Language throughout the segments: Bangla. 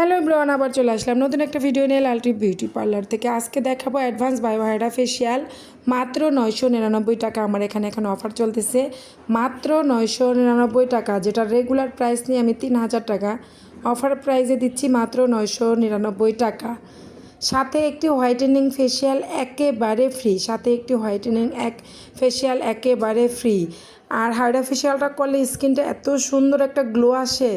হ্যালো ব্রন আবার চলে আসলাম নতুন একটা ভিডিও নিয়ে লালটি বিউটি পার্লার থেকে। আজকে দেখাবো অ্যাডভান্স বায়োহাইডা ফেসিয়াল মাত্র নয়শো নিরানব্বই টাকা আমার এখানে এখন অফার চলতেছে। মাত্র নয়শো নিরানব্বই টাকা, যেটা রেগুলার প্রাইস নিয়ে আমি তিন হাজার টাকা অফার প্রাইসে দিচ্ছি মাত্র নয়শো নিরানব্বই টাকা। সাথে একটি হোয়াইটেনিং ফেসিয়াল একেবারে ফ্রি সাথে একটি হোয়াইটেনিং এক ফেসিয়াল একেবারে ফ্রি আর হাইডা ফেসিয়ালটা করলে স্কিনটা এত সুন্দর একটা গ্লো আসে।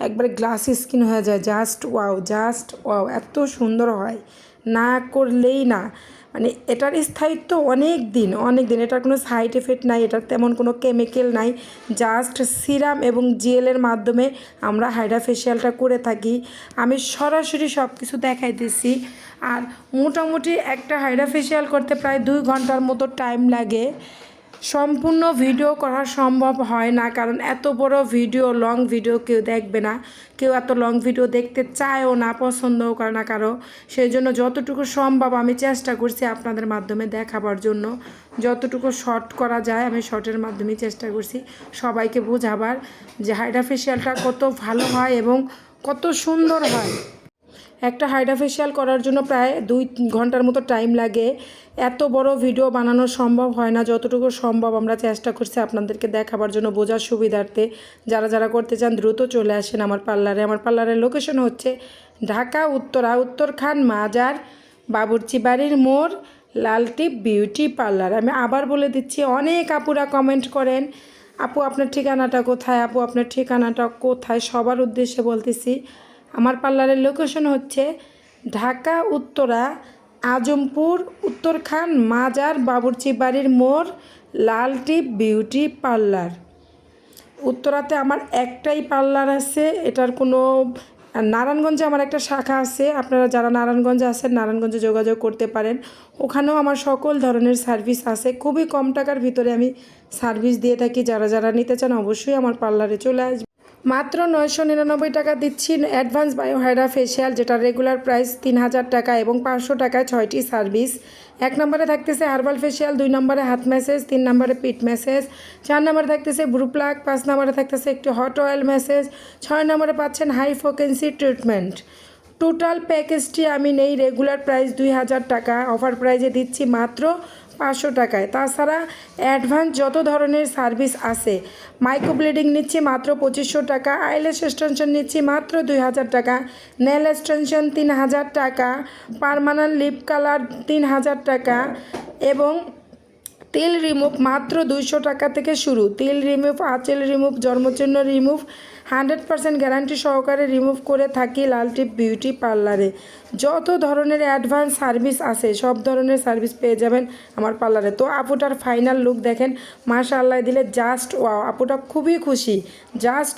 একবারে গ্লাস স্কিন হয়ে যায়। জাস্ট ওয়াও জাস্ট ওয়াও এত সুন্দর হয়। না করলেই না। মানে এটার স্থায়িত্ব অনেক দিন অনেক দিন। এটার কোনো সাইড এফেক্ট নাই, এটার তেমন কোনো কেমিক্যাল নাই। জাস্ট সিরাম এবং জেলের মাধ্যমে আমরা হাইড্রা ফেসিয়ালটা করে থাকি। আমি সরাসরি সব কিছু দেখাইতেছি আর মোটামুটি একটা হাইড্রা ফেসিয়াল করতে প্রায় দুই ঘণ্টার মতো টাইম লাগে। সম্পূর্ণ ভিডিও করা সম্ভব হয় না, কারণ এত বড় ভিডিও লং ভিডিও কেউ দেখবে না। কেউ এত লং ভিডিও দেখতে চায়ও না, পছন্দও করে না কারও। সেই জন্য যতটুকু সম্ভব আমি চেষ্টা করছি আপনাদের মাধ্যমে দেখাবার জন্য। যতটুকু শর্ট করা যায় আমি শর্টের মাধ্যমে চেষ্টা করছি সবাইকে বোঝাবার যে হাইড্রা ফেসিয়ালটা কত ভালো হয় এবং কত সুন্দর হয়। একটা হাইড্রা ফেসিয়াল করার জন্য প্রায় দুই ঘণ্টার মতো টাইম লাগে। এত বড় ভিডিও বানানো সম্ভব হয় না, যতটুকু সম্ভব আমরা চেষ্টা করছি আপনাদেরকে দেখাবার জন্য বোঝার সুবিধার্থে। যারা যারা করতে চান, দ্রুত চলে আসেন আমার পার্লারে। আমার পার্লারের লোকেশন হচ্ছে ঢাকা, উত্তরা, উত্তরখান, মাজার বাবুর্চি বাড়ির মোড়, লালটিপ বিউটি পার্লার আমি আবার বলে দিচ্ছি, অনেক আপুরা কমেন্ট করেন, আপু, আপনার ঠিকানাটা কোথায়? আপু, আপনার ঠিকানাটা কোথায়? সবার উদ্দেশ্যে বলতেছি আমার পার্লারের লোকেশন হচ্ছে ঢাকা, উত্তরা, আজমপুর, উত্তরখান, মাজার, বাবুর্চি বাড়ির মোড় লালটিপ বিউটি পার্লার। উত্তরাতে আমার একটাই পার্লার আছে, এটার কোনো, নারায়ণগঞ্জে আমার একটা শাখা আছে, আপনারা যারা নারায়ণগঞ্জে আছেন, নারায়ণগঞ্জে যোগাযোগ করতে পারেন। ওখানেও আমার সকল ধরনের সার্ভিস আছে, খুবই কম টাকার ভিতরে আমি সার্ভিস দিয়ে থাকি, যারা যারা নিতে চান অবশ্যই আমার পার্লারে চলে আসবে মাত্র নয়শো নিরানব্বই টাকা দিচ্ছি অ্যাডভান্স বায়োহাইড্রা ফেশিয়াল যেটা রেগুলার প্রাইস তিন হাজার টাকা এবং পাঁচশো টাকায় ছয়টি সার্ভিস। এক নম্বরে থাকতেছে হার্বাল ফেসিয়াল, দুই নম্বরে হাত ম্যাসেজ, তিন নম্বরে পিট ম্যাসেজ। চার নম্বরে থাকতেছে ব্রু প্লাগ, পাঁচ নম্বরে থাকতেছে একটি হট অয়েল ম্যাসেজ। ছয় নম্বরে পাচ্ছেন হাই ফ্রিকোয়েন্সি ট্রিটমেন্ট। টোটাল প্যাকেজটি আমি নেই, রেগুলার প্রাইস দুই হাজার টাকা। অফার প্রাইজে দিচ্ছি মাত্র পাঁচশো টাকায়। তাছাড়া অ্যাডভান্স যত ধরনের সার্ভিস আছে মাইক্রো ব্লিডিং নিচ্ছি মাত্র পঁচিশশো টাকা, আইলেস এক্সটেনশন নিচ্ছি মাত্র দুই হাজার টাকা, নেল এক্সটেনশন তিন হাজার টাকা, পারমানেন্ট লিপ কালার তিন হাজার টাকা এবং তেল রিমুভ মাত্র দুইশো টাকা থেকে শুরু। তেল রিমুভ আঁচল রিমুভ জন্মচিহ্ন রিমুভ হান্ড্রেড পার্সেন্ট গ্যারান্টি সহকারে রিমুভ করে থাকি লালটিপ বিউটি পার্লারে যত ধরনের অ্যাডভান্স সার্ভিস আছে, সব ধরনের সার্ভিস পেয়ে যাবেন আমার পার্লারে তো আপুটার ফাইনাল লুক দেখেন মাশা আল্লাহ দিলে জাস্ট ওয়াও আপুটা খুবই খুশি। জাস্ট